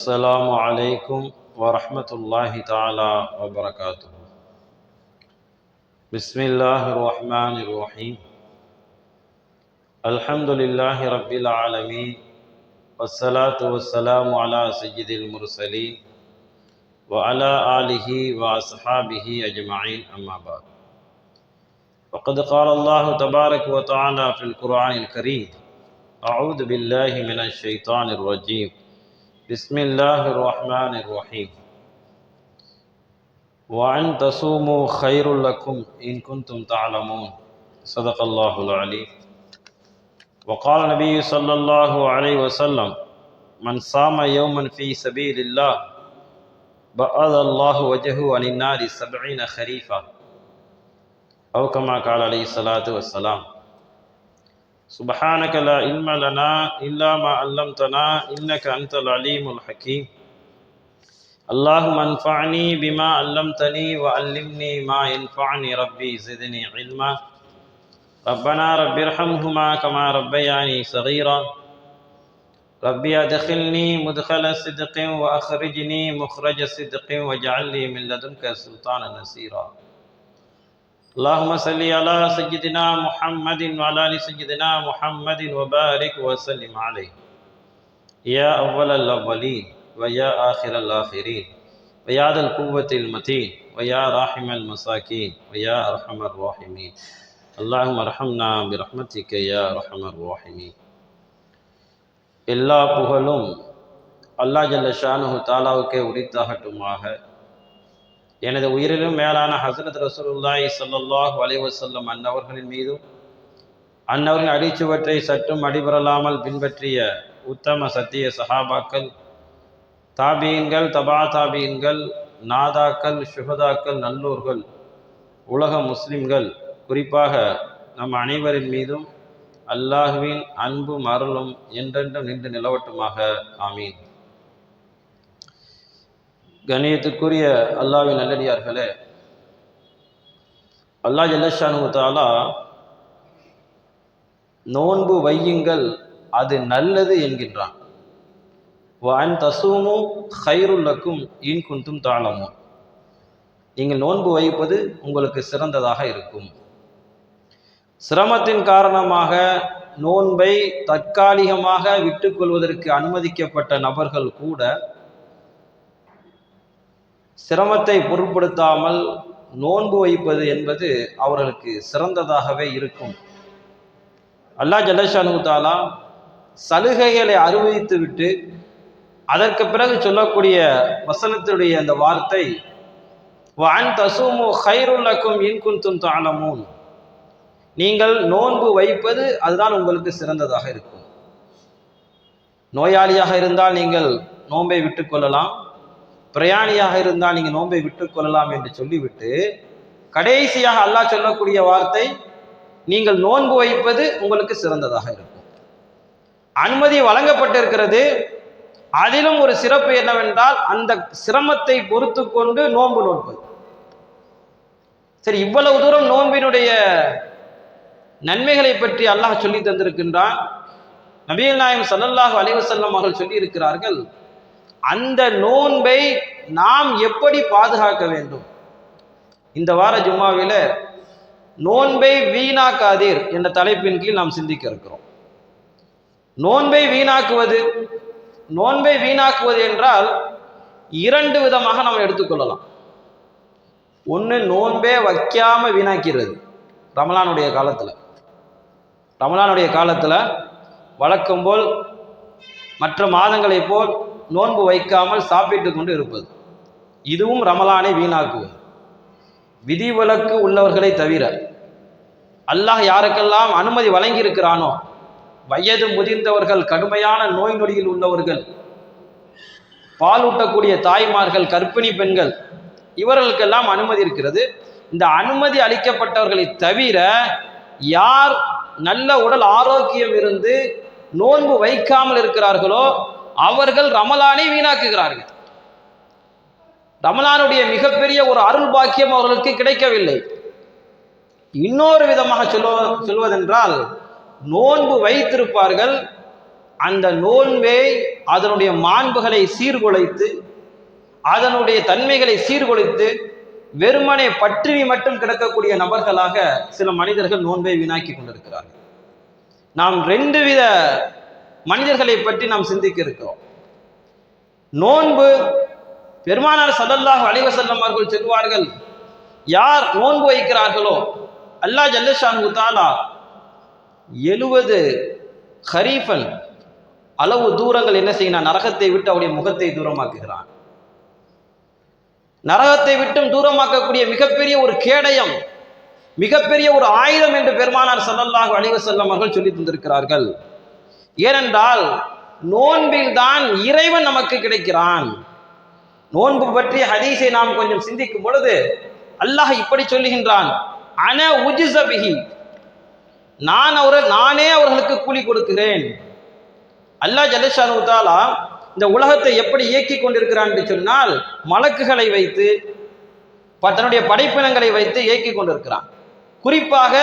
السلام علیکم ورحمۃ اللہ تعالی وبرکاتہ۔ بسم اللہ الرحمن الرحیم۔ الحمد للہ رب العالمین۔ والصلاة والسلام على سید المرسلین۔ وعلى آلہ وأصحابہ اجمعین، اما بعد۔ وقد قال اللہ تبارک وتعالی فی القرآن الكریم اعوذ باللہ من الشیطان الرجیم۔ بسم الله الرحمن الرحيم. وأن تصوموا خير لكم إن كنتم تعلمون. صدق الله العليم وقال النبي صلى الله عليه وسلم من صام يوما في سبيل الله بعد الله وجهه عن النار سبعين خريفا. أو كما قال عليه الصلاة والسلام سبحانك لا علم لنا إلا ما علمتنا إنك أنت العليم الحكيم. اللهم انفعني بما علمتني وعلمني ما ينفعني ربي زدني علما. ربنا رب ارحمهما كما ربياني صغيرا. ربي أدخلني مدخل صدق وأخرجني مخرج صدق واجعل لي من لدنك سلطانا نصيرا. اللهم صل على سيدنا محمد وعلى ال سيدنا محمد وبارك وسلم عليه يا اول الاولين ويا اخر الاخرين ويا ذا القوة المتين ويا راحم المساكين ويا ارحم الراحمين اللهم ارحمنا برحمتك يا ارحم الراحمين எல்லா புகழும் அல்லாஹ் ஜல்ல ஷானுஹு தாலாவுக்கே உரித்தாகட்டுமாக எனது உயிரிலும் மேலான ஹசரத் ரசூலுல்லாஹி சல்லாஹ் அலைஹி அன்னவர்களின் மீதும் அன்னவரின் அடிச்சுவற்றை சற்றும் அடிபரலாமல் பின்பற்றிய உத்தம சத்திய சஹாபாக்கள் தாபியன்கள் தபா தாபியன்கள் நாதாக்கள் சுகதாக்கள் நல்லூர்கள் உலக முஸ்லிம்கள் குறிப்பாக நம் அனைவரின் மீதும் அல்லாஹுவின் அன்பும் அருளும் என்றென்றும் நின்று நிலவட்டுமாக. ஆமீன். கணியத்துக்குரிய அல்லாவின் நல்லடியார்களே அல்லா ஜல்லஷானு தாலா நோன்பு வையுங்கள் அது நல்லது என்கின்றான். வான் தசூமும் ஹைருல்லக்கும் இன் குந்தும் தாளமும் நீங்கள் நோன்பு வைப்பது உங்களுக்கு சிறந்ததாக இருக்கும். சிரமத்தின் காரணமாக நோன்பை தற்காலிகமாக விட்டுக்கொள்வதற்கு அனுமதிக்கப்பட்ட நபர்கள் கூட சிரமத்தை பொருட்படுத்தாமல் நோன்பு வைப்பது என்பது அவர்களுக்கு சிறந்ததாகவே இருக்கும். அல்லாஹ் ஜல்லஷானு தாலா சலுகைகளை அறிவித்து விட்டு அதற்கு பிறகு சொல்லக்கூடிய வசனத்துடைய அந்த வார்த்தை வான் தசூமு ஹைருல்லக்கும் இன்குந்தும் தாளமும் நீங்கள் நோன்பு வைப்பது அதுதான் உங்களுக்கு சிறந்ததாக இருக்கும். நோயாளியாக இருந்தால் நீங்கள் நோன்பை விட்டுக்கொள்ளலாம் பிரயாணியாக இருந்தால் நீங்கள் நோன்பை விட்டுக்கொள்ளலாம் என்று சொல்லிவிட்டு கடைசியாக அல்லாஹ் சொல்லக்கூடிய வார்த்தை நீங்கள் நோன்பு வைப்பது உங்களுக்கு சிறந்ததாக இருக்கும். அனுமதி வழங்கப்பட்டிருக்கிறது. அதிலும் ஒரு சிறப்பு என்னவென்றால் அந்த சிரமத்தை பொறுத்து கொண்டு நோன்பு நோன்பது சரி இவ்வளவு தூரம் நோன்பினுடைய நன்மைகளை பற்றி அல்லாஹ் சொல்லி தந்திருக்கின்றான். நபியல் நாயம் சல்லல்லாஹு அலிவசல்லம் அவர்கள் சொல்லி இருக்கிறார்கள் அந்த நோன்பை நாம் எப்படி பாதுகாக்க வேண்டும்? இந்த வார ஜும்மாவில் நோன்பை வீணாக்காதீர் என்ற தலைப்பின் கீழ் நாம் சிந்திக்க இருக்கிறோம். நோன்பை வீணாக்குவது நோன்பை வீணாக்குவது என்றால் இரண்டு விதமாக நாம் எடுத்துக்கொள்ளலாம். ஒன்று நோன்பே வைக்காமல் வீணாக்கிறது ரமலானுடைய காலத்தில். ரமலானுடைய காலத்தில் வழக்கம் போல் மற்ற மாதங்களைப் போல் நோன்பு வைக்காமல் சாப்பிட்டு கொண்டு இருப்பது. இதுவும் ரமலானை வீணாக்குவது. விதிவிலக்கு உள்ளவர்களை தவிர அல்லாஹ் யாருக்கெல்லாம் அனுமதி வழங்கியிருக்கிறானோ வயது முதிர்ந்தவர்கள் கடுமையான நோய் நொடியில் உள்ளவர்கள் பாலூட்டக்கூடிய தாய்மார்கள் கர்ப்பிணி பெண்கள் இவர்களுக்கெல்லாம் அனுமதி இருக்கிறது. இந்த அனுமதி அளிக்கப்பட்டவர்களை தவிர யார் நல்ல உடல் ஆரோக்கியம் இருந்து நோன்பு வைக்காமல் இருக்கிறார்களோ அவர்கள் ரமலானை வீணாக்குகிறார்கள். ரமலானுடைய மிகப்பெரிய ஒரு அருள் பாக்கியம் அவர்களுக்கு கிடைக்கவில்லை. இன்னொரு விதமாக சொல்ல சொல்வதென்றால் நோன்பு வைத்திருப்பார்கள். அந்த நோன்பை அதனுடைய மாண்புகளை சீர்குலைத்து அதனுடைய தன்மைகளை சீர்குலைத்து வெறுமனே பற்றினி மட்டும் கிடக்கக்கூடிய நபர்களாக சில மனிதர்கள் நோன்பை வீணாக்கி கொண்டிருக்கிறார்கள். நாம் ரெண்டு வித மனிதர்களை பற்றி நாம் சிந்திக்க இருக்கிறோம். நோன்பு பெருமானார் சல்லல்லாஹு அலைவசல்லம் அவர்கள் சொல்வார்கள் யார் நோன்பு வைக்கிறார்களோ அல்லாஹ் ஜல்லஷான் தாலா எழுபது ஹரீஃபன் அளவு தூரங்கள் என்ன செய்யணும் நரகத்தை விட்டு அவருடைய முகத்தை தூரமாக்குகிறான். நரகத்தை விட்டும் தூரமாக்கக்கூடிய மிகப்பெரிய ஒரு கேடயம் மிகப்பெரிய ஒரு ஆயுதம் என்று பெருமானார் ஸல்லல்லாஹு அலைவசல்லம் அவர்கள் சொல்லி தந்திருக்கிறார்கள். ஏனென்றால் நோன்பில் தான் இறைவன் நமக்கு கிடைக்கிறான். நோன்பு பற்றி ஹதீஸை நாம் கொஞ்சம் சிந்திக்கும் பொழுது அல்லாஹ் இப்படி சொல்லுகின்றான் அன உஜிசபிஹி நான் அவர்கள் நானே அவர்களுக்கு கூலி கொடுக்கிறேன். அல்லாஹ் ஜலஷானு தாலா இந்த உலகத்தை எப்படி இயக்கி கொண்டிருக்கிறான் என்று சொன்னால் மலக்குகளை வைத்து தன்னுடைய படைப்பினங்களை வைத்து இயக்கி கொண்டிருக்கிறான். குறிப்பாக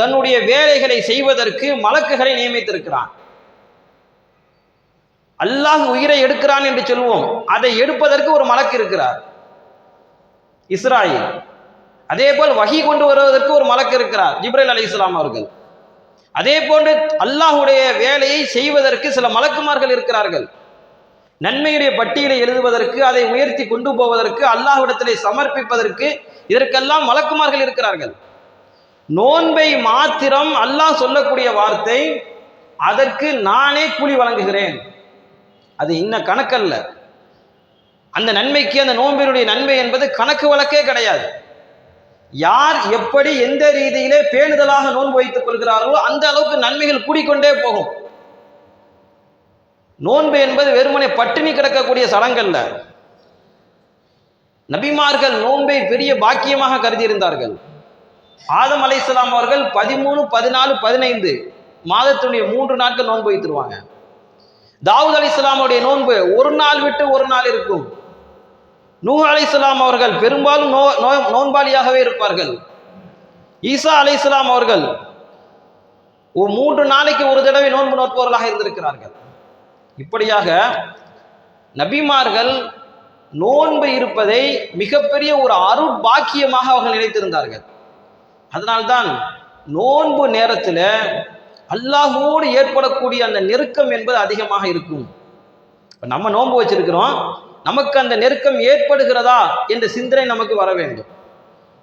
தன்னுடைய வேலைகளை செய்வதற்கு மலக்குகளை நியமித்திருக்கிறான். அல்லாஹ் உயிரை எடுக்கிறான் என்று சொல்வோம். அதை எடுப்பதற்கு ஒரு மலக்கு இருக்கிறார். இஸ்ராயில். அதே போல் வகி கொண்டு வருவதற்கு ஒரு மலக்கு இருக்கிறார். ஜிப்ரேல் அலி இஸ்லாம் அவர்கள். அதே போன்று அல்லாஹுடைய வேலையை செய்வதற்கு சில மலக்குமார்கள் இருக்கிறார்கள். நன்மையுடைய பட்டியலை எழுதுவதற்கு அதை உயர்த்தி கொண்டு போவதற்கு அல்லாஹ்விடத்திலே சமர்ப்பிப்பதற்கு இதற்கெல்லாம் மலக்குமார்கள் இருக்கிறார்கள். நோன்பை மாத்திரம் அல்லாஹ் சொல்லக்கூடிய வார்த்தை அதற்கு நானே கூலி வழங்குகிறேன். அது இன்ன கணக்கல்ல. அந்த நன்மைக்கு அந்த நோன்பினுடைய நன்மை என்பது கணக்கு வழக்கே கிடையாது. யார் எப்படி எந்த ரீதியிலே பேணுதலாக நோன்பு வைத்துக் கொள்கிறார்களோ அந்த அளவுக்கு நன்மைகள் கூடிக்கொண்டே போகும். நோன்பு என்பது வெறுமனே பட்டினி கிடக்கக்கூடிய சடங்கல்ல. நபிமார்கள் நோன்பை பெரிய பாக்கியமாக கருதியிருந்தார்கள். ஆதம் அலைஹிஸ்ஸலாம் அவர்கள் பதிமூணு பதினாலு பதினைந்து மாதத்துடைய மூன்று நாட்கள் நோன்பு வைத்துருவாங்க. தாவூத் அலைஹிஸ்ஸலாமுடைய நோன்பு ஒரு நாள் விட்டு ஒரு நாள் இருக்கும். நூஹ் இஸ்லாம் அவர்கள் பெரும்பாலும் நோ நோ- நோன்பாளியாகவே இருப்பார்கள். ஈசா அலைஹிஸ்ஸலாம் அவர்கள் ஒரு மூன்று நாளைக்கு ஒரு தடவை நோன்பு நோற்பவர்களாக இருந்திருக்கிறார்கள். இப்படியாக நபிமார்கள் நோன்பு இருப்பதை மிகப்பெரிய ஒரு அருட்பாக்கியமாக அவர்கள் நினைத்திருந்தார்கள். அதனால்தான் நோன்பு நேரத்தில் அல்லாஹோடு ஏற்படக்கூடிய அந்த நெருக்கம் என்பது அதிகமாக இருக்கும். இப்போ நம்ம நோன்பு வச்சிருக்கிறோம். நமக்கு அந்த நெருக்கம் ஏற்படுகிறதா என்ற சிந்தனை நமக்கு வர வேண்டும்.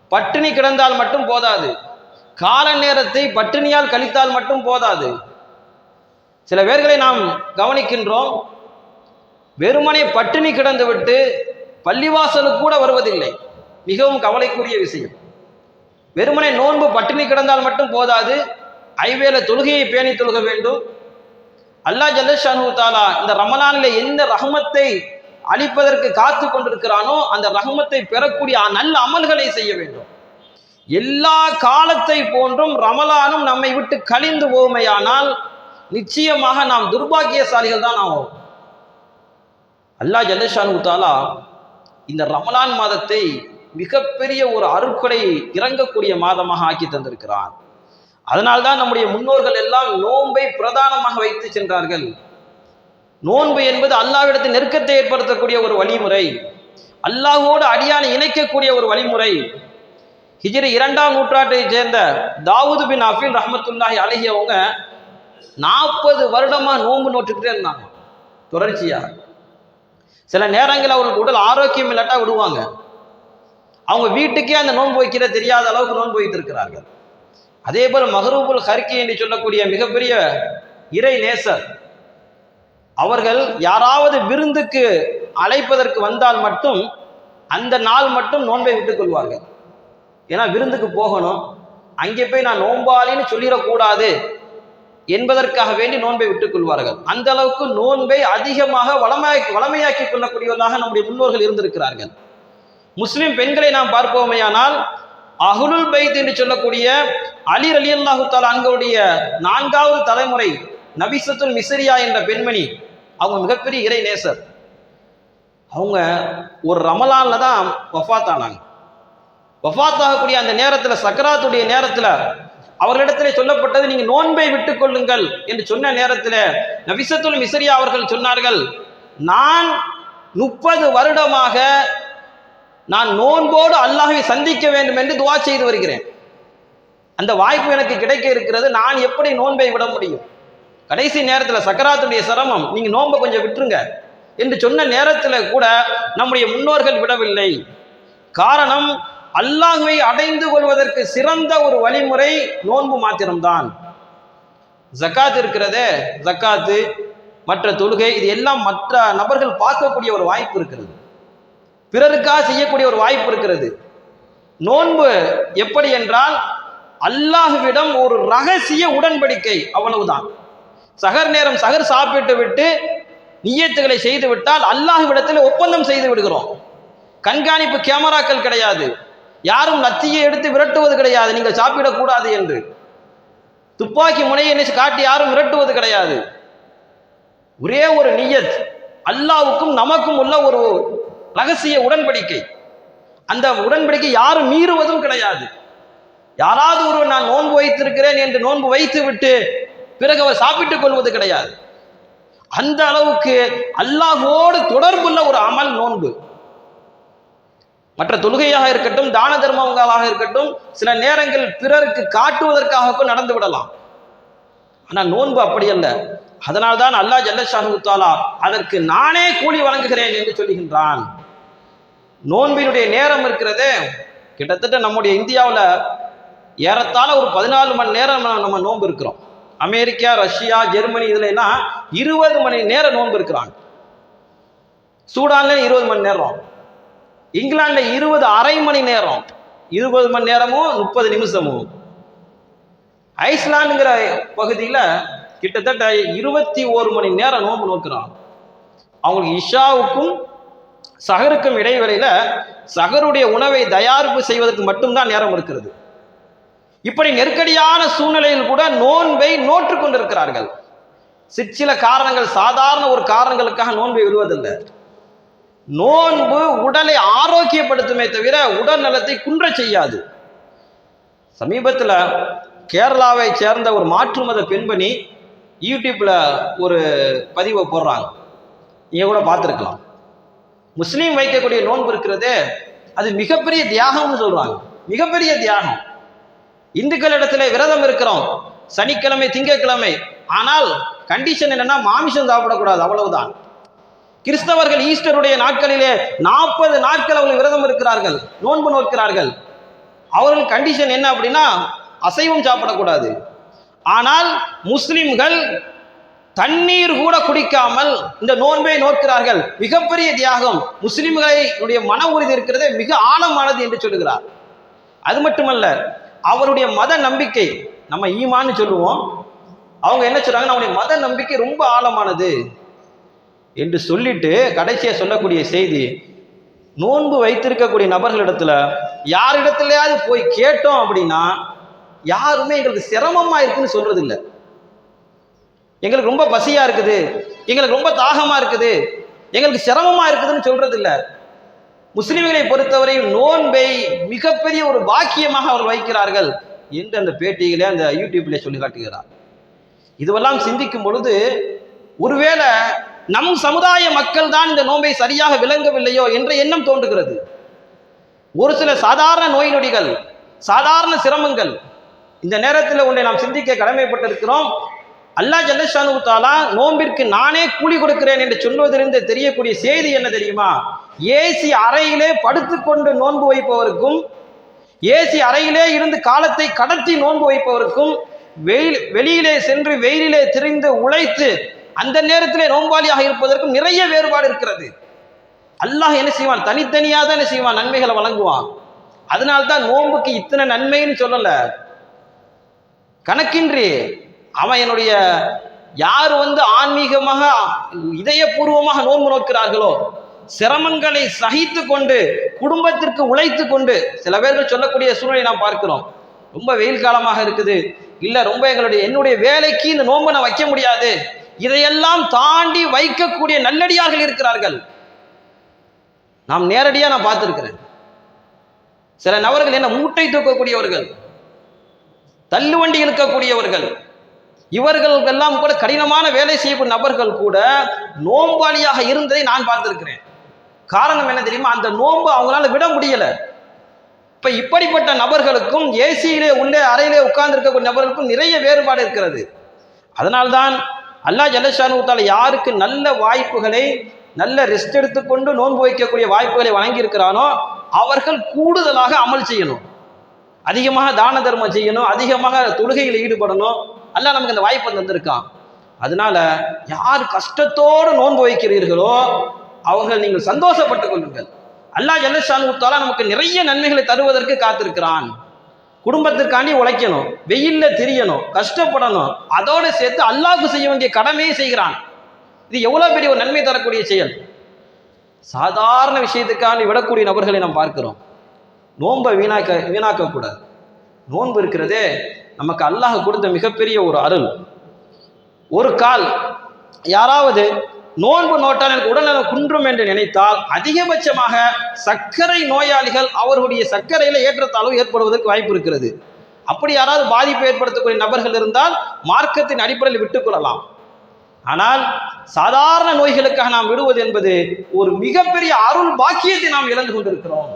பட்டினி கிடந்தால் மட்டும் போதாது. கால நேரத்தை பட்டினியால் கழித்தால் மட்டும் போதாது. சில பேர்களை நாம் கவனிக்கின்றோம். வெறுமனே பட்டினி கிடந்துவிட்டு பள்ளிவாசலுக்கு கூட வருவதில்லை. மிகவும் கவலைக்குரிய விஷயம். வெறுமனே நோன்பு பட்டினி கிடந்தால் மட்டும் போதாது. ஐவேல தொழுகையை பேணி தொழுக வேண்டும். அல்லாஹ் ஜல்லஷானு தாலா இந்த ரமலானில் எந்த ரஹமத்தை அளிப்பதற்கு காத்து கொண்டிருக்கிறானோ அந்த ரஹமத்தை பெறக்கூடிய நல்ல அமல்களை செய்ய வேண்டும். எல்லா காலத்தை போன்றும் ரமலானும் நம்மை விட்டு கழிந்து போமையானால் நிச்சயமாக நாம் துர்பாக்கியசாலிகள் தான் ஆகும் அல்லாஹ் ஜல்லஷானு தாலா இந்த ரமலான் மாதத்தை மிகப்பெரிய ஒரு அருட்கொடை இறங்கக்கூடிய மாதமாக ஆக்கி தந்திருக்கிறான். அதனால்தான் நம்முடைய முன்னோர்கள் எல்லாம் நோன்பை பிரதானமாக வைத்து சென்றார்கள். நோன்பு என்பது அல்லாவிடத்தில் நெருக்கத்தை ஏற்படுத்தக்கூடிய ஒரு வழிமுறை. அல்லாஹோடு அடியானை இணைக்கக்கூடிய ஒரு வழிமுறை. ஹிஜிரி இரண்டாம் நூற்றாண்டை சேர்ந்த தாவூது பின் அஃபீல் ரஹமத்துல்லாஹி அழகியவங்க நாற்பது வருடமாக நோன்பு நோட்டுக்கிட்டே இருந்தாங்க. தொடர்ச்சியாக சில நேரங்கள் அவங்களுக்கு உடல் ஆரோக்கியம் இல்லாட்டா விடுவாங்க. அவங்க வீட்டுக்கே அந்த நோன்பு வைக்கிற தெரியாத அளவுக்கு நோன்பு வைத்திருக்கிறார்கள். அதே போல் மஹரூபுல் ஹர்கி என்று சொல்லக்கூடிய மிகப்பெரிய இறை நேசர். அவர்கள் யாராவது விருந்துக்கு அழைப்பதற்கு வந்தால் மட்டும் அந்த நாள் மட்டும் நோன்பை விட்டுக் கொள்வார்கள். ஏன்னா விருந்துக்கு போகணும். அங்கே போய் நான் நோன்பாளின்னு சொல்லிடக்கூடாது என்பதற்காக வேண்டி நோன்பை விட்டுக் கொள்வார்கள். அந்த அளவுக்கு நோன்பை அதிகமாக வளமாக்கி வளமையாக்கி கொள்ளக்கூடியவர்களாக நம்முடைய முன்னோர்கள் இருந்திருக்கிறார்கள். முஸ்லிம் பெண்களை நாம் பார்ப்போமேயானால் அகுலுல் பைத் என்று சொல்லக்கூடிய அலி அலி அல்லாஹு தாலா நான்காவது தலைமுறை நபிசத்துல் மிஸ்ரியா என்ற பெண்மணி. அவங்க மிகப்பெரிய இறை நேசர். அவங்க ஒரு ரமலான்ல தான் வஃபாத் ஆனாங்க வஃபாத் ஆகக்கூடிய அந்த நேரத்தில் சக்கராத்துடைய நேரத்தில் அவர்களிடத்தில் சொல்லப்பட்டது நீங்கள் நோன்பை விட்டுக்கொள்ளுங்கள் என்று சொன்ன நேரத்தில் நபிசத்துல் மிஸ்ரியா அவர்கள் சொன்னார்கள் நான் முப்பது வருடமாக நான் நோன்போடு அல்லாஹை சந்திக்க வேண்டும் என்று துவா செய்து வருகிறேன். அந்த வாய்ப்பு எனக்கு கிடைக்க இருக்கிறது. நான் எப்படி நோன்பை விட முடியும்? கடைசி நேரத்தில் சக்கராத்துடைய சிரமம் நீங்க நோன்பை கொஞ்சம் விட்டுருங்க என்று சொன்ன நேரத்தில் கூட நம்முடைய முன்னோர்கள் விடவில்லை. காரணம் அல்லாஹுவை அடைந்து கொள்வதற்கு சிறந்த ஒரு வழிமுறை நோன்பு மாத்திரம்தான். ஜக்காத் இருக்கிறதே ஜக்காத்து மற்ற தொழுகை இது எல்லாம் மற்ற நபர்கள் பார்க்கக்கூடிய ஒரு வாய்ப்பு இருக்கிறது. பிறருக்காக செய்யக்கூடிய ஒரு வாய்ப்பு இருக்கிறது. நோன்பு எப்படி என்றால் அல்லாஹுவிடம் ஒரு ரகசிய உடன்படிக்கை அவ்வளவுதான். சகர் நேரம் சகர் சாப்பிட்டு விட்டு நியத்துகளை செய்து விட்டால் அல்லாஹுவிடத்தில் ஒப்பந்தம் செய்து விடுகிறோம். கண்காணிப்பு கேமராக்கள் கிடையாது. யாரும் லத்தியை எடுத்து விரட்டுவது கிடையாது. நீங்கள் சாப்பிடக்கூடாது என்று. துப்பாக்கி முனையை என்ன காட்டி யாரும் விரட்டுவது கிடையாது. ஒரே ஒரு நியத் அல்லாவுக்கும் நமக்கும் உள்ள ஒரு ரகசிய உடன்படிக்கை. அந்த உடன்படிக்கை யாரும் மீறுவதும் கிடையாது. யாராவது ஒருவர் நான் நோன்பு வைத்திருக்கிறேன் என்று நோன்பு வைத்து விட்டு பிறகு அவர் சாப்பிட்டுக் கொள்வது கிடையாது. அந்த அளவுக்கு அல்லாஹோடு தொடர்புள்ள ஒரு அமல் நோன்பு. மற்ற தொழுகையாக இருக்கட்டும் தான தர்மங்களாக இருக்கட்டும் சில நேரங்கள் பிறருக்கு காட்டுவதற்காக நடந்து விடலாம். ஆனால் நோன்பு அப்படி அல்ல. அதனால்தான் அல்லாஹ் ஜல்லஷானு தாலா அதற்கு நானே கூலி வழங்குகிறேன் என்று சொல்லுகின்றான். நோன்பினுடைய நேரம் இருக்கிறதே. கிட்டத்தட்ட நம்முடைய இந்தியாவில் ஏறத்தாழ ஒரு பதினாலு மணி நேரம் நம்ம- நோன்பு இருக்கிறோம். அமெரிக்கா ரஷ்யா ஜெர்மனி இதுல எல்லாம் இருபது மணி நேரம் நோன்பு இருக்கிறாங்க. சூடான்ல இருபது மணி நேரம். இங்கிலாந்துல இருபது அரை மணி நேரம். இருபது மணி நேரமும் முப்பது நிமிஷமும். ஐஸ்லாண்டுங்கிற பகுதியில் கிட்டத்தட்ட இருபத்தி ஒரு மணி நேரம் நோன்பு நோக்கிறான் அவங்களுக்கு இஷாவுக்கும் சகருக்கும் இடைவெளியில் சகருடைய உணவை தயாரிப்பு செய்வதற்கு மட்டும்தான் நேரம் இருக்கிறது. இப்படி நெருக்கடியான சூழ்நிலையில் கூட நோன்பை நோற்று கொண்டிருக்கிறார்கள். சிற்சில காரணங்கள் சாதாரண ஒரு காரணங்களுக்காக நோன்பை விடுவதில்லை. நோன்பு உடலை ஆரோக்கியப்படுத்துமே தவிர உடல் நலத்தை குன்றச் செய்யாது. சமீபத்தில் கேரளாவை சேர்ந்த ஒரு மாற்று மத பெண்மணி யூடியூப்பில் ஒரு பதிவை போடுறாங்க. நீங்கள் கூட பார்த்துருக்கலாம். முஸ்லீம் வைக்கக்கூடிய நோன்பு இருக்கிறதே அது மிகப்பெரிய தியாகம்னு சொல்றாங்க. மிகப்பெரிய தியாகம். இந்துக்கள் இடத்துல விரதம் இருக்கிறோம். சனிக்கிழமை திங்கட்கிழமை. ஆனால் கண்டிஷன் என்னன்னா மாமிசம் சாப்பிடக்கூடாது அவ்வளவுதான். கிறிஸ்தவர்கள் ஈஸ்டருடைய நாட்களிலே நாற்பது நாட்கள் அவர்கள் விரதம் இருக்கிறார்கள் நோன்பு நோக்கிறார்கள். அவர்கள் கண்டிஷன் என்ன அப்படின்னா அசைவம் சாப்பிடக்கூடாது. ஆனால் முஸ்லிம்கள் தண்ணீர் கூட குடிக்காமல் இந்த நோன்பை நோக்கிறார்கள். மிகப்பெரிய தியாகம். முஸ்லிம்களுடைய மன உறுதி இருக்கிறதே மிக ஆழமானது என்று சொல்லுகிறார். அது மட்டுமல்ல அவருடைய மத நம்பிக்கை நம்ம ஈமான்னு சொல்லுவோம். அவங்க என்ன சொல்றாங்க நம்முடைய மத நம்பிக்கை ரொம்ப ஆழமானது என்று சொல்லிட்டு கடைசியை சொல்லக்கூடிய செய்தி நோன்பு வைத்திருக்கக்கூடிய நபர்களிடத்துல யாரிடத்துலயாவது போய் கேட்டோம் அப்படின்னா யாருமே எங்களுக்கு சிரமமா இருக்குன்னு சொல்றது இல்லை எங்களுக்கு ரொம்ப பசியாக இருக்குது. எங்களுக்கு ரொம்ப தாகமாக இருக்குது. எங்களுக்கு சிரமமாக இருக்குதுன்னு சொல்கிறதில்ல முஸ்லீம்களை முஸ்லிம்களை பொறுத்தவரை நோன்பை மிகப்பெரிய ஒரு பாக்கியமாக அவர் வைக்கிறார்கள் என்று அந்த பேட்டியிலே அந்த யூடியூப்ல சொல்லி காட்டுகிறார். இதுவெல்லாம் சிந்திக்கும் பொழுது ஒருவேளை நம் சமுதாய மக்கள் தான் இந்த நோன்பை சரியாக விளங்கவில்லையோ என்ற எண்ணம் தோன்றுகிறது. ஒரு சில சாதாரண நோய் நொடிகள் சாதாரண சிரமங்கள் இந்த நேரத்தில் உன்னை நாம் சிந்திக்க கடமைப்பட்டிருக்கிறோம். அல்லாஹ் ஜல்லஷானு தாலா நோம்பிற்கு நானே கூலி கொடுக்கிறேன் என்று சொல்வதிலிருந்து தெரியக்கூடிய செய்தி என்ன தெரியுமா? ஏசி அறையிலே படுத்துக்கொண்டு நோன்பு வைப்பவருக்கும் ஏசி அறையிலே இருந்து காலத்தை கடத்தி நோன்பு வைப்பவருக்கும் வெயில் வெளியிலே சென்று வெயிலிலே திரிந்து உழைத்து அந்த நேரத்திலே நோன்பாளியாக இருப்பதற்கும் நிறைய வேறுபாடு இருக்கிறது. அல்லாஹ் என்ன செய்வான்? தனித்தனியாக தான் என்ன செய்வான்? நன்மைகளை வழங்குவான். அதனால்தான் நோன்புக்கு இத்தனை நன்மைன்னு சொல்லல. கணக்கின்றி அவன் என்னுடைய யார் வந்து ஆன்மீகமாக இதயபூர்வமாக நோன்பு நோக்கிறார்களோ சிரமங்களை சகித்து கொண்டு குடும்பத்திற்கு உழைத்து கொண்டு சில பேர்கள் சொல்லக்கூடிய சூழ்நிலை நாம் பார்க்கிறோம். ரொம்ப வெயில் காலமாக இருக்குது. இல்ல ரொம்ப எங்களுடைய என்னுடைய வேலைக்கு இந்த நோன்பை நான் வைக்க முடியாது. இதையெல்லாம் தாண்டி வைக்கக்கூடிய நல்லடியார்கள் இருக்கிறார்கள். நாம் நேரடியாக நான் பார்த்துருக்கிறேன். சில நபர்கள் என்ன மூட்டை தூக்கக்கூடியவர்கள் தள்ளுவண்டி இழுக்கக்கூடியவர்கள் இவர்கள் எல்லாம் கூட கடினமான வேலை செய்யக்கூடிய நபர்கள் கூட நோம்பாளியாக இருந்ததை நான் பார்த்திருக்கிறேன். காரணம் என்ன தெரியுமா? அந்த நோன்பு அவங்களால விட முடியல. இப்ப இப்படிப்பட்ட நபர்களுக்கும் ஏசியிலே உள்ளே அறையிலே உட்கார்ந்து இருக்கக்கூடிய நபர்களுக்கும் நிறைய வேறுபாடு இருக்கிறது. அதனால்தான் அல்லா ஜல்லஷானு யாருக்கு நல்ல வாய்ப்புகளை நல்ல ரெஸ்ட் எடுத்துக்கொண்டு நோன்பு வைக்கக்கூடிய வாய்ப்புகளை வழங்கியிருக்கிறானோ அவர்கள் கூடுதலாக அமல் செய்யணும். அதிகமாக தான தர்மம் செய்யணும் அதிகமாக தொழுகையில் ஈடுபடணும். அல்ல நமக்கு அந்த வாய்ப்பு தந்திருக்கான். அதனால யார் கஷ்டத்தோடு நோன்பு வைக்கிறீர்களோ அவர்கள் நீங்கள் சந்தோஷப்பட்டுக் கொள்ளுங்கள். அல்லாஹ் ஜல்லஷானு தாலா நமக்கு நிறைய நன்மைகளை தருவதற்கு காத்திருக்கிறான். குடும்பத்திற்காண்டி உழைக்கணும் வெயில்ல திரியணும் கஷ்டப்படணும் அதோடு சேர்த்து அல்லாவுக்கு செய்ய வேண்டிய கடமையை செய்கிறான். இது எவ்வளோ பெரிய ஒரு நன்மை தரக்கூடிய செயல். சாதாரண விஷயத்துக்காண்டி விடக்கூடிய நபர்களை நாம் பார்க்கிறோம். நோன்பை வீணாக்க வீணாக்கக்கூடாது. நோன்பு இருக்கிறதே நமக்கு அல்லாஹ் கொடுத்த மிகப்பெரிய ஒரு அருள். ஒரு கால் யாராவது நோன்பு நோட்டால் எனக்கு உடல்நலம் குன்றும் என்று நினைத்தால் அதிகபட்சமாக சர்க்கரை நோயாளிகள் அவர்களுடைய சர்க்கரையில் ஏற்றத்தாழ்வு ஏற்படுவதற்கு வாய்ப்பு இருக்கிறது. அப்படி யாராவது பாதிப்பு ஏற்படுத்தக்கூடிய நபர்கள் இருந்தால் மார்க்கத்தின் அடிப்படையில் விட்டுக்கொள்ளலாம் ஆனால் சாதாரண நோய்களுக்காக நாம் விடுவது என்பது ஒரு மிகப்பெரிய அருள் பாக்கியத்தை நாம் இழந்து கொண்டிருக்கிறோம்.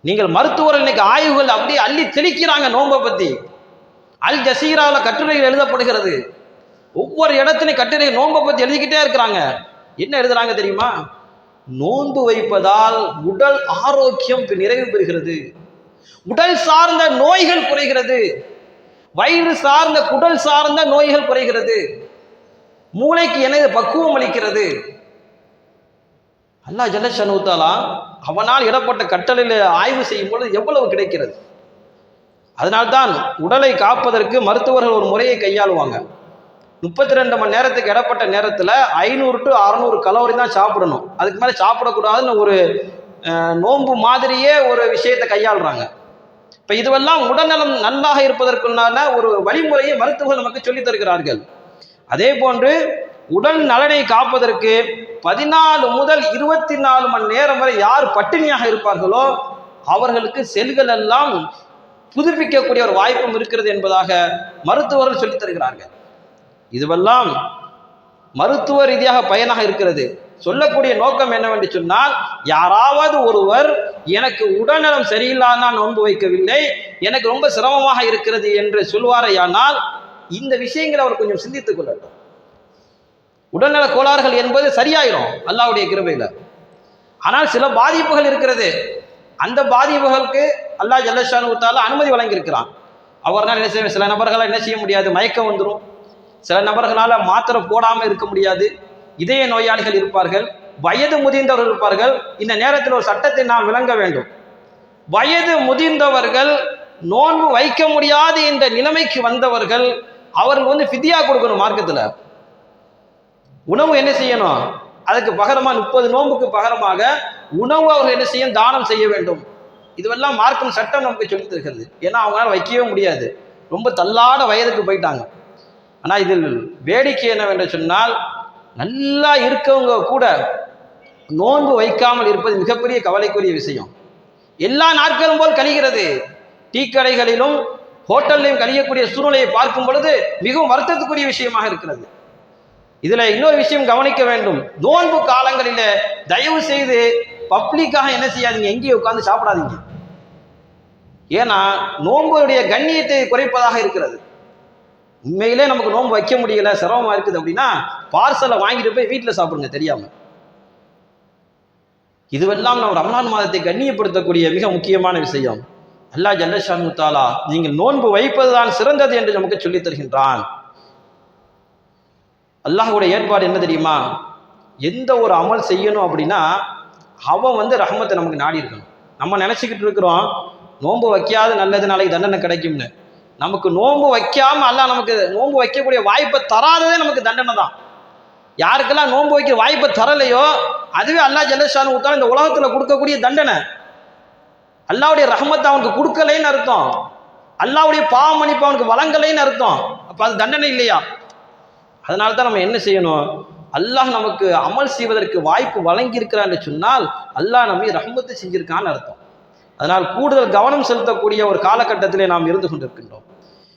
நீங்கள் மருத்துவர் இன்னைக்கு ஆய்வுகள் அப்படியே அள்ளி தெளிக்கிறாங்க நோன்பை பற்றி அல் ஜசீராவில் கட்டுரைகள் எழுதப்படுகிறது. ஒவ்வொரு இடத்துலையும் கட்டுரை நோன்பை பற்றி எழுதிக்கிட்டே இருக்கிறாங்க. என்ன எழுதுறாங்க தெரியுமா? நோன்பு வைப்பதால் உடல் ஆரோக்கியம் நிறைவு பெறுகிறது. உடல் சார்ந்த நோய்கள் குறைகிறது. வயிறு சார்ந்த குடல் சார்ந்த நோய்கள் குறைகிறது. மூளைக்கு எனது பக்குவம் அளிக்கிறது. அல்லா ஜலசனுத்தாலா அவனால் இடப்பட்ட கட்டளையில் ஆய்வு செய்யும் பொழுது எவ்வளவு கிடைக்கிறது? அதனால்தான் உடலை காப்பதற்கு மருத்துவர்கள் ஒரு முறையை கையாளுவாங்க. முப்பத்தி ரெண்டு மணி நேரத்துக்கு இடப்பட்ட நேரத்தில் ஐநூறு டு அறநூறு கலோரி தான் சாப்பிடணும். அதுக்கு மேலே சாப்பிடக்கூடாதுன்னு ஒரு நோன்பு மாதிரியே ஒரு விஷயத்தை கையாளுறாங்க. இப்போ இதுவெல்லாம் உடல்நலம் நல்லாக இருப்பதற்குண்டான ஒரு வழிமுறையை மருத்துவர்கள் நமக்கு சொல்லித் தருகிறார்கள். அதே போன்று உடல் நலனை காப்பதற்கு பதினாலு முதல் இருபத்தி நாலு மணி நேரம் வரை யார் பட்டினியாக இருப்பார்களோ அவர்களுக்கு செல்கள் எல்லாம் புதுப்பிக்கக்கூடிய ஒரு வாய்ப்பும் இருக்கிறது என்பதாக மருத்துவர்கள் சொல்லித் தருகிறார்கள். இதுவெல்லாம் மருத்துவ ரீதியாக பயனாக இருக்கிறது. சொல்லக்கூடிய நோக்கம் என்னவென்று சொன்னால் யாராவது ஒருவர் எனக்கு உடல்நலம் சரியில்லாத நான் நோன்பு வைக்கவில்லை எனக்கு ரொம்ப சிரமமாக இருக்கிறது என்று சொல்வாரையானால் இந்த விஷயங்களை அவர் கொஞ்சம் சிந்தித்துக் கொள்ளட்டும். உடல்நல கோளாறுகள் என்பது சரியாயிரும் அல்லாவுடைய கிருபையில். ஆனால் சில பாதிப்புகள் இருக்கிறது. அந்த பாதிப்புகளுக்கு அல்லாஹ் ஜல்லஷானு தால அனுமதி வழங்கியிருக்கிறான். அவர்னால் என்ன செய்ய சில நபர்களால் என்ன செய்ய முடியாது? மயக்கம் வந்துடும் சில நபர்களால் மாத்திரை போடாமல் இருக்க முடியாது. இதய நோயாளிகள் இருப்பார்கள். வயது முதிர்ந்தவர்கள் இருப்பார்கள். இந்த நேரத்தில் ஒரு சட்டத்தை நாம் விளங்க வேண்டும். வயது முதிர்ந்தவர்கள் நோன்பு வைக்க முடியாது என்ற நிலைமைக்கு வந்தவர்கள் அவர்கள் வந்து ஃபிதியா கொடுக்கணும் மார்க்கத்தில். உணவு என்ன செய்யணும்? அதுக்கு பகரமாக முப்பது நோம்புக்கு பகரமாக உணவு அவர்கள் என்ன செய்யும்? தானம் செய்ய வேண்டும். இதுவெல்லாம் மார்க்கம் சட்டம் நமக்கு சொல்லி தருகிறது. ஏன்னா அவங்களால வைக்கவே முடியாது. ரொம்ப தள்ளாட வயதுக்கு போயிட்டாங்க. ஆனால் இதில் வேடிக்கை என்னவென்று சொன்னால் நல்லா இருக்கவங்க கூட நோன்பு வைக்காமல் இருப்பது மிகப்பெரிய கவலைக்குரிய விஷயம். எல்லா நாட்களும் போல் கழிகிறது. டீ கடைகளிலும் ஹோட்டல்லையும் கழியக்கூடிய சூழ்நிலையை பார்க்கும் பொழுது மிகவும் வருத்தத்துக்குரிய விஷயமாக இருக்கிறது. இதுல இன்னொரு விஷயம் கவனிக்க வேண்டும். நோன்பு காலங்களில தயவு செய்து பப்ளிக்காக என்ன செய்யாதீங்க எங்கேயும் உட்காந்து சாப்பிடாதீங்க. ஏன்னா நோன்புடைய கண்ணியத்தை குறைப்பதாக இருக்கிறது. உண்மையிலே நமக்கு நோன்பு வைக்க முடியல சிரமமா இருக்குது அப்படின்னா பார்சலை வாங்கிட்டு போய் வீட்டில் சாப்பிடுங்க தெரியாம. இதுவெல்லாம் நம்ம ரமலான் மாதத்தை கண்ணியப்படுத்தக்கூடிய மிக முக்கியமான விஷயம். அல்லா ஜல்லஷான் முத்தாலா நீங்கள் நோன்பு வைப்பதுதான் சிறந்தது என்று நமக்கு சொல்லித் தருகின்றான். அல்லாஹுடைய ஏற்பாடு என்ன தெரியுமா? எந்த ஒரு அமல் செய்யணும் அப்படின்னா அவன் வந்து ரஹமத்தை நமக்கு நாடி இருக்கணும். நம்ம நினச்சிக்கிட்டு இருக்கிறோம் நோன்பு வைக்காத நல்லது நாளைக்கு தண்டனை கிடைக்கும்னு. நமக்கு நோன்பு வைக்காமல் அல்லாஹ் நமக்கு நோன்பு வைக்கக்கூடிய வாய்ப்பை தராததே நமக்கு தண்டனை தான். யாருக்கெல்லாம் நோன்பு வைக்கிற வாய்ப்பை தரலையோ அதுவே அல்லாஹ் ஜல்லஷானு கொடுத்தாலும் இந்த உலகத்தில் கொடுக்கக்கூடிய தண்டனை. அல்லாவுடைய ரஹமத்தை அவனுக்கு கொடுக்கலைன்னு அர்த்தம். அல்லாவுடைய பாவமணிப்பு அவனுக்கு வழங்கலைன்னு அர்த்தம். அப்போ அது தண்டனை இல்லையா? அதனால தான் நம்ம என்ன செய்யணும்? அல்லாஹ் நமக்கு அமல் செய்வதற்கு வாய்ப்பு வழங்கி இருக்கிறான்னு சொன்னால் அல்லாஹ் நம்மை ரஹமத்து செஞ்சிருக்கான்னு அர்த்தம். அதனால் கூடுதல் கவனம் செலுத்தக்கூடிய ஒரு காலகட்டத்திலே நாம் இருந்து கொண்டிருக்கின்றோம்.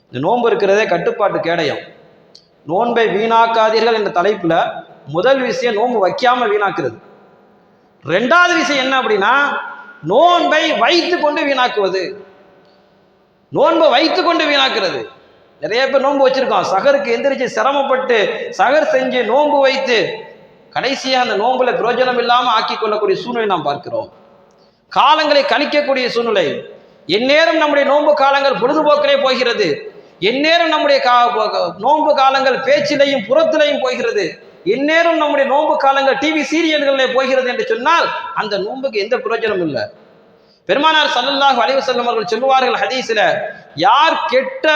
இந்த நோன்பு இருக்கிறதே கட்டுப்பாட்டு கேடயம். நோன்பை வீணாக்காதீர்கள் என்ற தலைப்பில் முதல் விஷயம் நோன்பு வைக்காமல் வீணாக்குறது. ரெண்டாவது விஷயம் என்ன அப்படின்னா நோன்பை வைத்து கொண்டு வீணாக்குவது. நோன்பை வைத்து கொண்டு வீணாக்குறது. நிறைய பேர் நோன்பு வச்சுருக்கோம். சகருக்கு எந்திரிச்சு சிரமப்பட்டு சகர் செஞ்சு நோன்பு வைத்து கடைசியாக அந்த நோம்பில் பிரயோஜனம் இல்லாமல் ஆக்கி கொள்ளக்கூடிய சூழ்நிலை நாம் பார்க்கிறோம். காலங்களை கழிக்கக்கூடிய சூழ்நிலை. எந்நேரம் நம்முடைய நோன்பு காலங்கள் பொழுதுபோக்கிலே போகிறது. எந்நேரம் நம்முடைய கா- நோன்பு காலங்கள் பேச்சிலையும் புறத்திலையும் போகிறது. எந்நேரம் நம்முடைய நோன்பு காலங்கள் டிவி சீரியல்களிலே போகிறது என்று சொன்னால் அந்த நோன்புக்கு எந்த பிரயோஜனமும் இல்லை. பெருமானார் சல்லல்லாஹ் அலைஹி செல்லும் அவர்கள் சொல்லுவார்கள் ஹதீஸில் யார் கெட்ட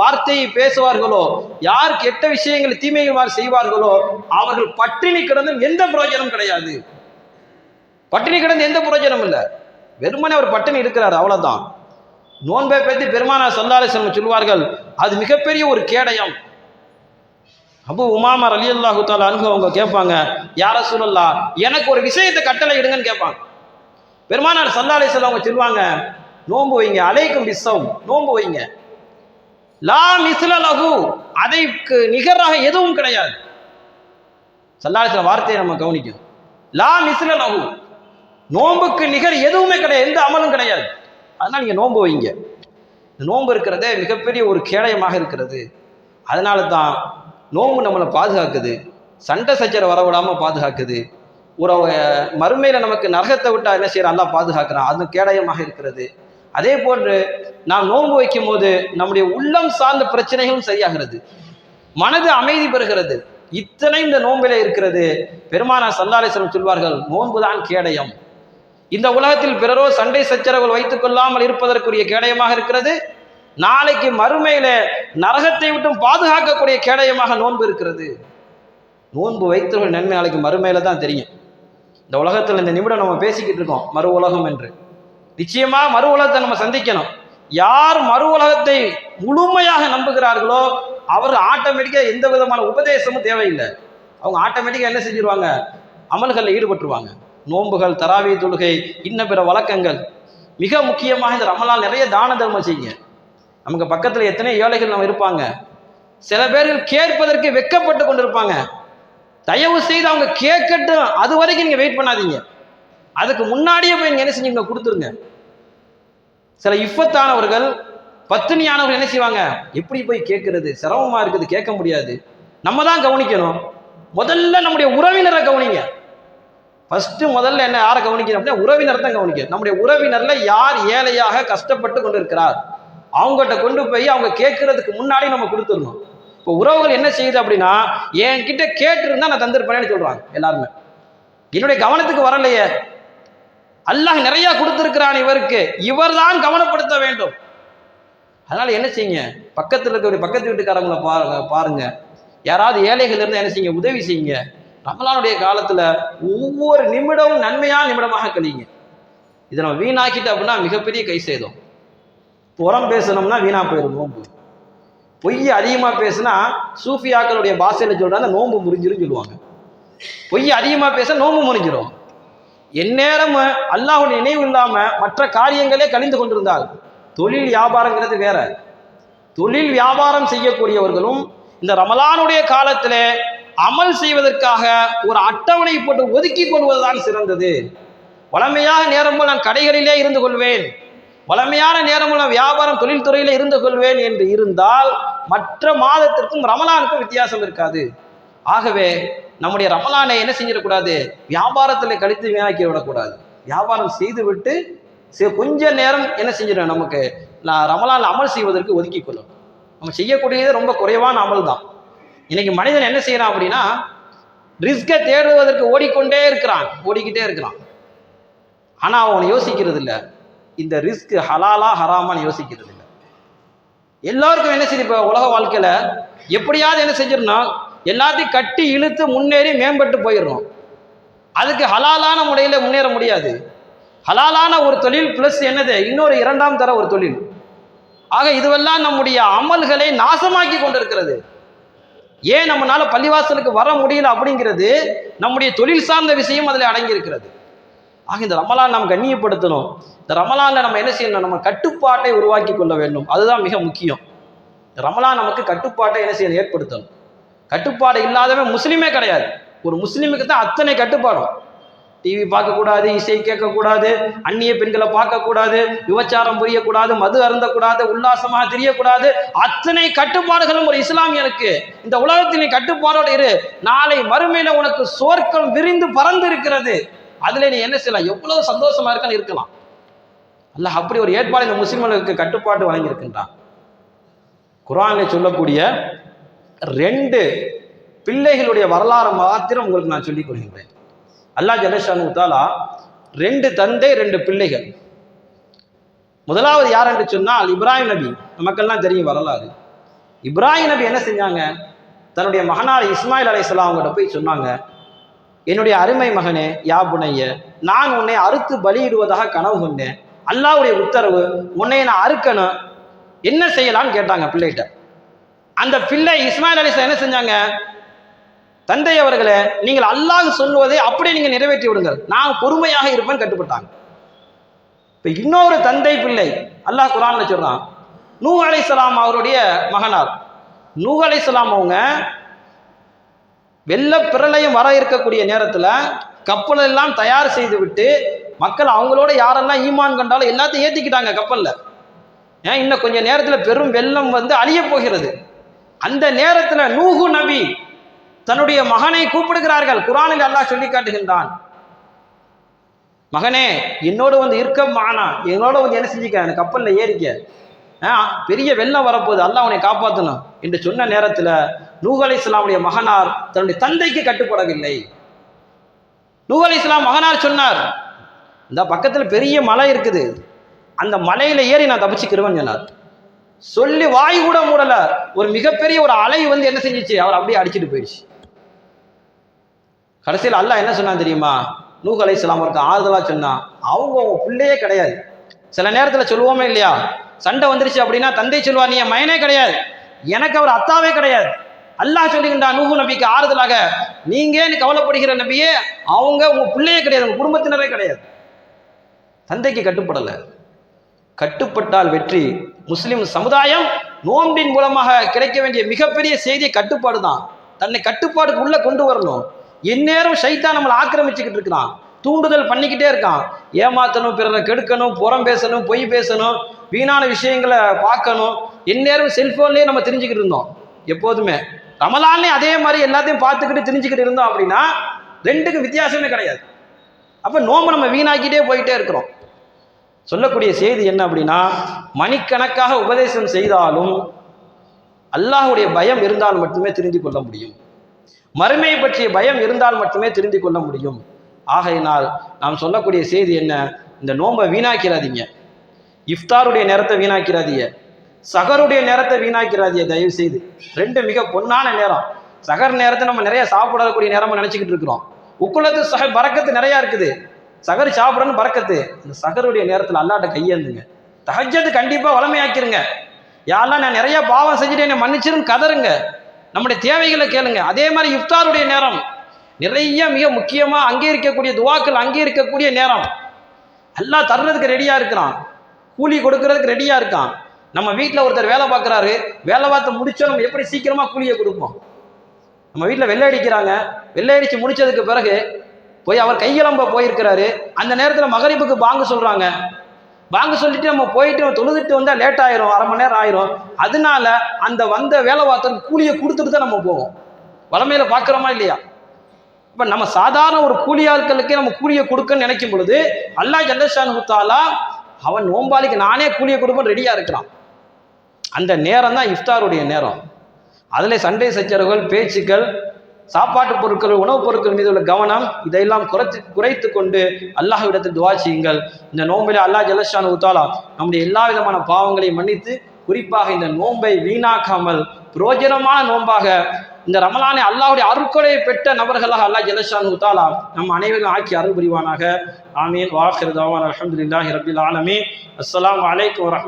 வார்த்தையை பேசுவார்களோ யார் கெட்ட விஷயங்களை தீமைகள் செய்வார்களோ அவர்கள் பட்டினி கிடந்தும் எந்த பிரயோஜனம் கிடையாது. பட்டினி கிடந்து எந்த பிரயோஜனம் இல்லை. வெறுமனே அவர் பட்டினி இருக்கிறார் அவ்வளோதான் நோன்பை பற்றி பெருமானார் ஸல்லல்லாஹு செல்வம் சொல்வார்கள் அது மிகப்பெரிய ஒரு கேடயம். அபு உமாமா ரலியல்லாஹு தாலா அன்ஹு அவங்க கேட்பாங்க யார சூழல்லா எனக்கு ஒரு விஷயத்தை கட்டளை இடுங்கன்னு கேட்பாங்க. பெருமானார் சல்லாலை அலைஹி அவங்க சொல்லுவாங்க நோன்பு வைங்க அலைக்கும் பிஸ்ஸம் நோன்பு வைங்க. லா மிஸ்ல லகு அதைக்கு நிகராக எதுவும் கிடையாது. சல்லாலை செல்ல வார்த்தையை நம்ம கவனிக்கணும். லா மிஸ்ல லகு நோன்புக்கு நிகர் எதுவுமே கிடையாது எந்த அமலும் கிடையாது. அதனால் நீங்கள் நோன்பு வைங்க. இந்த நோன்பு இருக்கிறதே மிகப்பெரிய ஒரு கேடயமாக இருக்கிறது. அதனால தான் நோன்பு நம்மளை பாதுகாக்குது. சண்டை சச்சரை வரவிடாமல் பாதுகாக்குது. ஒரு மறுமையில் மறுமையில நமக்கு நரகத்தை விட்டா என்ன செய்யறான்? அல்லாஹ் பாதுகாக்கிறான். அது கேடயமாக இருக்கிறது. அதே போன்று நாம் நோன்பு வைக்கும் போது நம்முடைய உள்ளம் சார்ந்த பிரச்சனைகளும் சரியாகிறது. மனது அமைதி பெறுகிறது. இத்தனை இந்த நோன்பில இருக்கிறது. பெருமானா சல்லாலேஸ்வரம் சொல்வார்கள் நோன்புதான் கேடயம். இந்த உலகத்தில் பிறரோ சண்டை சச்சரவுகள் வைத்துக் கொள்ளாமல் இருப்பதற்குரிய கேடயமாக இருக்கிறது. நாளைக்கு மறுமையில நரகத்தை விட்டும் பாதுகாக்கக்கூடிய கேடயமாக நோன்பு இருக்கிறது. நோன்பு வைத்தவர்கள் நன்மை நாளைக்கு மறுமையில தான் தெரியும். இந்த உலகத்தில் இந்த நிமிடம் நம்ம பேசிக்கிட்டு இருக்கோம் மறு உலகம் என்று. நிச்சயமாக மறு உலகத்தை நம்ம சந்திக்கணும். யார் மறு உலகத்தை முழுமையாக நம்புகிறார்களோ அவர் ஆட்டோமேட்டிக்காக எந்த விதமான உபதேசமும் தேவையில்லை. அவங்க ஆட்டோமேட்டிக்காக என்ன செஞ்சிருவாங்க? அமல்களில் ஈடுபட்டுருவாங்க. நோன்புகள் தராவி தொழுகை இன்ன பிற வழக்கங்கள். மிக முக்கியமாக இந்த ரமலால் நிறைய தான தர்மம் செய்யுங்க. நமக்கு பக்கத்தில் எத்தனை ஏழைகள் நம்ம இருப்பாங்க. சில பேர்கள் கேட்பதற்கு வெட்கப்பட்டு கொண்டிருப்பாங்க. தயவு செய்து அவங்க கேட்கட்டும் அது வரைக்கும் நீங்கள் வெயிட் பண்ணாதீங்க. அதுக்கு முன்னாடியே போய் நீங்கள் என்ன செஞ்சீங்க கொடுத்துருங்க. சில இஃபத்தானவர்கள் பத்தினியானவர்கள் என்ன செய்வாங்க? எப்படி போய் கேட்கறது சிரமமாக இருக்குது கேட்க முடியாது. நம்ம தான் கவனிக்கணும். முதல்ல நம்முடைய உறவினரை கவனிங்க. ஃபஸ்ட்டு முதல்ல என்ன யாரை கவனிக்கணும் அப்படின்னா உறவினர் தான் கவனிக்கணும் நம்முடைய உறவினரில் யார் ஏழையாக கஷ்டப்பட்டு கொண்டு இருக்கிறார் அவங்ககிட்ட கொண்டு போய் அவங்க கேட்கறதுக்கு முன்னாடி நம்ம கொடுத்துடணும். இப்போ உறவுகள் என்ன செய்யுது அப்படின்னா என்கிட்ட கேட்டிருந்தா நான் தந்திருப்பேன்னு சொல்றாங்க எல்லாருமே. என்னுடைய கவனத்துக்கு வரலையே. அல்லாஹ் நிறைய கொடுத்துருக்கிறான் இவருக்கு. இவர்தான் கவனப்படுத்த வேண்டும். அதனால என்ன செய்யுங்க? பக்கத்தில் இருக்கக்கூடிய பக்கத்து வீட்டுக்காரங்களை பாருங்க பாருங்க. யாராவது ஏழைகள் இருந்தால் என்ன செய்யுங்க? உதவி செய்யுங்க. ரமலானுடைய காலத்துல ஒவ்வொரு நிமிடமும் நன்மையான நிமிடமாக கழியுங்க. இதை நம்ம வீணாக்கிட்டு அப்படின்னா மிகப்பெரிய கை செய்தோம் புறம் பேசணும்னா வீணா போயிடும் நோன்பு. பொய் அதிகமாக பேசுனா சூஃபியாக்களுடைய பாஷையில் சொல்கிறாங்க நோன்பு முறிஞ்சிரும் சொல்லுவாங்க. பொய் அதிகமாக பேச நோன்பு முறிஞ்சிரும். எந்நேரம் அல்லாஹ்வுடைய நினைவு இல்லாமல் மற்ற காரியங்களே கழிந்து கொண்டிருந்தால் தொழில் வியாபாரங்கிறது வேற. தொழில் வியாபாரம் செய்யக்கூடியவர்களும் இந்த ரமலானுடைய காலத்தில் அமல் செய்வதற்காக ஒரு அட்டவணை போட்டு ஒதுக்கி கொள்வதுதான் சிறந்தது. வளமையாக நேரம் போல் நான் கடைகளிலே இருந்து கொள்வேன். வளமையான நேரமுள்ள வியாபாரம் தொழில்துறையில் இருந்து கொள்வேன் என்று இருந்தால் மற்ற மாதத்திற்கும் ரமலானுக்கும் வித்தியாசம் இருக்காது. ஆகவே நம்முடைய ரமலானை என்ன செஞ்சிடக்கூடாது? வியாபாரத்தில் கழித்து வீணாக்கி விடக்கூடாது. வியாபாரம் செய்துவிட்டு சி- கொஞ்ச நேரம் என்ன செஞ்சிடும் நமக்கு? நான் ரமலான் அமல் செய்வதற்கு ஒதுக்கி கொள்ளும் நம்ம செய்யக்கூடியது ரொம்ப குறைவான அமல் தான். இன்னைக்கு மனிதன் என்ன செய்யறான் அப்படின்னா ரிஸ்கை தேடுவதற்கு ஓடிக்கொண்டே இருக்கிறான் ஓடிக்கிட்டே இருக்கிறான். ஆனால் அவனை யோசிக்கிறது இல்லை இந்த ரிஸ்க் ஹலாலா ஹராமான்னு யோசிக்கிறது இல்லை எல்லாருக்கும் என்ன செய்யுது இப்போ உலக வாழ்க்கையில் எப்படியாவது என்ன செஞ்சிடணும்? எல்லாத்தையும் கட்டி இழுத்து முன்னேறி மேம்பட்டு போயிடணும். அதுக்கு ஹலாலான முறையில் முன்னேற முடியாது. ஹலாலான ஒரு தொழில் ப்ளஸ் என்னது? இன்னொரு இரண்டாம் தர ஒரு தொழில். ஆக இதுவெல்லாம் நம்முடைய அமல்களை நாசமாக்கி கொண்டிருக்கிறது. ஏன் நம்மளால பள்ளிவாசலுக்கு வர முடியல அப்படிங்கிறது நம்முடைய தொழில் சார்ந்த விஷயம் அதில் அடங்கியிருக்கிறது. ஆக இந்த ரமலான் நாம் கண்ணியப்படுத்தணும். இந்த ரமலானில் நம்ம என்ன செய்யணும்? நம்ம கட்டுப்பாட்டை உருவாக்கி கொள்ள வேண்டும். அதுதான் மிக முக்கியம். ரமலான் நமக்கு கட்டுப்பாட்டை என்ன செய்யணும்? ஏற்படுத்தணும். கட்டுப்பாடு இல்லாதவன் முஸ்லீமே கிடையாது. ஒரு முஸ்லீமுக்கு தான் அத்தனை கட்டுப்பாடும். டிவி பார்க்கக்கூடாது இசை கேட்கக்கூடாது அந்நிய பெண்களை பார்க்கக்கூடாது விபச்சாரம் புரியக்கூடாது மது அருந்தக்கூடாது உல்லாசமாக தெரியக்கூடாது. அத்தனை கட்டுப்பாடுகளும் ஒரு இஸ்லாமியனுக்கு இந்த உலகத்தின் கட்டுப்பாடோடு இரு. நாளை மறுமையில உனக்கு சோர்க்கம் விரிந்து பறந்து இருக்கிறது. அதுல நீ என்ன செய்யலாம்? எவ்வளவு சந்தோஷமா இருக்கன்னு இருக்கலாம். அல்லாஹ் அப்படி ஒரு ஏற்பாடு இந்த முஸ்லிம்களுக்கு கட்டுப்பாட்டு வழங்கியிருக்கின்றான். குரானில் சொல்லக்கூடிய ரெண்டு பிள்ளைகளுடைய வரலாறு மாத்திரம் உங்களுக்கு நான் சொல்லிக் கொள்கின்றேன். அல்லாஹ் ஜலஷானு தாலா ரெண்டு தந்தை ரெண்டு பிள்ளைகள். முதலாவது யார் என்று சொன்னால் இப்ராஹிம் நபி. நமக்கெல்லாம் தெரியும் வரலாறு. இப்ராஹிம் நபி என்ன செஞ்சாங்க? தன்னுடைய மகனார் இஸ்மாயில் அலைஹிஸ்ஸலாம் அவங்ககிட்ட போய் சொன்னாங்க என்னுடைய அருமை மகனே யா புனைய நான் உன்னை அறுத்து பலியிடுவதாக கனவு கொண்டேன். அல்லாவுடைய உத்தரவு உன்னை நான் அறுக்கணும். என்ன செய்யலாம்னு கேட்டாங்க பிள்ளைகிட்ட. அந்த பிள்ளை இஸ்மாயில் அலிஸ்லாம் என்ன செஞ்சாங்க? தந்தை அவர்களே நீங்கள் அல்லாஹ் சொல்வதை அப்படியே நீங்கள் நிறைவேற்றி விடுங்கள். நான் பொறுமையாக இருப்பேன் கட்டுப்பட்டாங்க. இப்போ இன்னொரு தந்தை பிள்ளை அல்லாஹ் குரான் சொல்கிறான் நூ அலைஹிஸ்ஸலாம் அவருடைய மகனார். நூ அலைஹிஸ்ஸலாம் அவங்க வெள்ள பிரளயம் வர இருக்கக்கூடிய நேரத்தில் கப்பலெல்லாம் தயார் செய்து விட்டு மக்கள் அவங்களோட யாரெல்லாம் ஈமான் கண்டாலும் எல்லாத்தையும் ஏற்றிக்கிட்டாங்க கப்பலில். ஏன்? இன்னும் கொஞ்ச நேரத்தில் பெரும் வெள்ளம் வந்து அழிய போகிறது. அந்த நேரத்தில் நூஹு நபி தன்னுடைய மகனை கூப்பிடுகிறார்கள். குரானில் அல்லாஹ் சொல்லி காட்டுகின்றான். மகனே என்னோட வந்து இருக்க மானா. என்னோட வந்து என்ன செஞ்சுக்க? அந்த கப்பலில் ஏறிக்க. ஆ, பெரிய வெள்ளம் வரப்போகுது. அல்லா அவனை காப்பாற்றணும் என்று சொன்ன நேரத்தில் நூஹ் இஸ்லாமுடைய மகனார் தன்னுடைய தந்தைக்கு கட்டுப்படவில்லை. நூஹ் இஸ்லாம் மகனார் சொன்னார் இந்த பக்கத்தில் பெரிய மலை இருக்குது. அந்த மலையில் ஏறி நான் தப்பிச்சுக்கிருவேன் சொன்னார். சொல்லி வாய் கூட மூடலை. ஒரு மிகப்பெரிய ஒரு அலை வந்து என்ன செஞ்சுச்சு? அவர் அப்படியே அடிச்சிட்டு போயிடுச்சு. கடைசியில் அல்லாஹ் என்ன சொன்னான் தெரியுமா? நூக அலை இஸ்லாம் அவருக்கு ஆறுதலாக சொன்னான். அவங்க அவங்க பிள்ளையே கிடையாது. சில நேரத்தில் சொல்லுவோமே இல்லையா? சண்டை வந்துருச்சு அப்படின்னா தந்தை சொல்லுவார் நீ என் மயனே கிடையாது. எனக்கு அவர் அத்தாவே கிடையாது. அல்லாஹ் சொல்லுகின்றான் நூகு நபிக்கு ஆறுதலாக நீங்க ஏன் கவலைப்படுகிற நபியே? அவங்க உங்க பிள்ளையே கிடையாது உங்க குடும்பத்தினரே கிடையாது. தந்தைக்கு கட்டுப்படலை. கட்டுப்பட்டால் வெற்றி. முஸ்லிம் சமுதாயம் நோன்பின் மூலமாக கிடைக்க வேண்டிய மிகப்பெரிய செய்தி கட்டுப்பாடு தான். தன்னை கட்டுப்பாடுக்குள்ளே கொண்டு வரணும். எந்நேரம் சைத்தான் நம்மளை ஆக்கிரமிச்சுக்கிட்டு இருக்கிறான். தூண்டுதல் பண்ணிக்கிட்டே இருக்கான். ஏமாத்தணும் பிறரை கெடுக்கணும் புறம் பேசணும் பொய் பேசணும் வீணான விஷயங்களை பார்க்கணும். எந்நேரம் செல்ஃபோன்லேயே நம்ம தெரிஞ்சுக்கிட்டு இருந்தோம். எப்போதுமே. ரமலானே அதே மாதிரி எல்லாத்தையும் பார்த்துக்கிட்டு தெரிஞ்சுக்கிட்டு இருந்தோம் அப்படின்னா ரெண்டுக்கும் வித்தியாசமே கிடையாது. அப்போ நோம்பு நம்ம வீணாக்கிட்டே போயிட்டே இருக்கிறோம். சொல்லக்கூடிய செய்தி என்ன அப்படின்னா மணிக்கணக்காக உபதேசம் செய்தாலும் அல்லாஹுடைய பயம் இருந்தால் மட்டுமே தெரிந்து கொள்ள முடியும். மறுமை பற்றிய பயம் இருந்தால் மட்டுமே தெரிந்து கொள்ள முடியும். ஆகையினால் நாம் சொல்லக்கூடிய செய்தி என்ன? இந்த நோன்பை வீணாக்கிறாதீங்க. இஃப்தாருடைய நேரத்தை வீணாக்கிறாதீங்க. சகருடைய நேரத்தை வீணாக்கிறாதீங்க. தயவு செய்து ரெண்டு மிக பொன்னான நேரம். சகர் நேரத்தை நம்ம நிறைய சாப்பிடக்கூடிய நேரமாக நினைச்சுக்கிட்டு இருக்கிறோம். உக்குளத்து சக பறக்கத்து நிறையா இருக்குது. சகர் சாப்பிடணும் பறக்கத்து இந்த சகருடைய நேரத்தில் அல்லாட்ட கையேந்துங்க. தஹஜ்ஜத்து கண்டிப்பாக வளமையாக்கிருங்க. யாரெல்லாம் நான் நிறைய பாவம் செஞ்சுட்டு என்னை மன்னிச்சிரும் கதருங்க நம்முடைய தேவைகளை கேளுங்க. அதே மாதிரி இஃப்தாருடைய நேரம். நிறைய மிக முக்கியமாக அங்கே இருக்கக்கூடிய துவாக்கள் அங்கே இருக்கக்கூடிய நேரம். எல்லாம் தர்றதுக்கு ரெடியாக இருக்கிறான். கூலி கொடுக்கறதுக்கு ரெடியாக இருக்கான். நம்ம வீட்டில் ஒருத்தர் வேலை பார்க்குறாரு. வேலை பார்த்து முடிச்சோம் நம்ம எப்படி சீக்கிரமாக கூலியை கொடுப்போம்? நம்ம வீட்டில் வெள்ளை அடிக்கிறாங்க. வெள்ளை அடித்து முடிச்சதுக்கு பிறகு போய் அவர் கையெலம்ப போயிருக்கிறாரு. அந்த நேரத்தில் மகரிப்புக்கு பாங்கு சொல்றாங்க. பாங்கு சொல்லிட்டு நம்ம போயிட்டு தொழுதுட்டு வந்தால் லேட் ஆயிரும் அரை மணி நேரம் ஆயிரும். அதனால அந்த வந்த வேலை பார்த்தவருக்கு கூலியை கொடுத்துட்டு தான் நம்ம போவோம். வளமையில பார்க்குறோமா இல்லையா? இப்போ நம்ம சாதாரண ஒரு கூலி ஆட்களுக்கே நம்ம கூலியை கொடுக்கன்னு நினைக்கும் பொழுது அல்லாஹ் ஜல்லஷான் குத்தாலா அவன் நோம்பாளிக்கு நானே கூலியை கொடுப்பேன் ரெடியாக இருக்கிறான். அந்த நேரம் தான் இஃப்தாருடைய நேரம். அதில் சண்டை சச்சரவுகள் பேச்சுக்கள் சாப்பாட்டு பொருட்கள் உணவுப் பொருட்கள் மீது உள்ள கவனம் இதையெல்லாம் குறைத்து குறைத்து கொண்டு அல்லாஹ்விடத்தில் துவா செய்யுங்கள். இந்த நோம்பில் அல்லாஹ் ஜலஷான் உத்தாலா நம்முடைய எல்லா விதமான பாவங்களையும் மன்னித்து குறிப்பாக இந்த நோன்பை வீணாக்காமல் புரோஜனமான நோன்பாக இந்த ரமலானை அல்லாஹுடைய அருட்கொடையை பெற்ற நபர்களாக அல்லாஹ் ஜலஷான் உத்தாலா நம் அனைவரும் ஆக்கி அருள் புரிவானாக ஆமீன். வாஹிர் தவான். அலமதுல்லாஹி ரபில் ஆலமி அஸ்லாம் வலைக்கம் வரஹ்மத்துல்லாஹி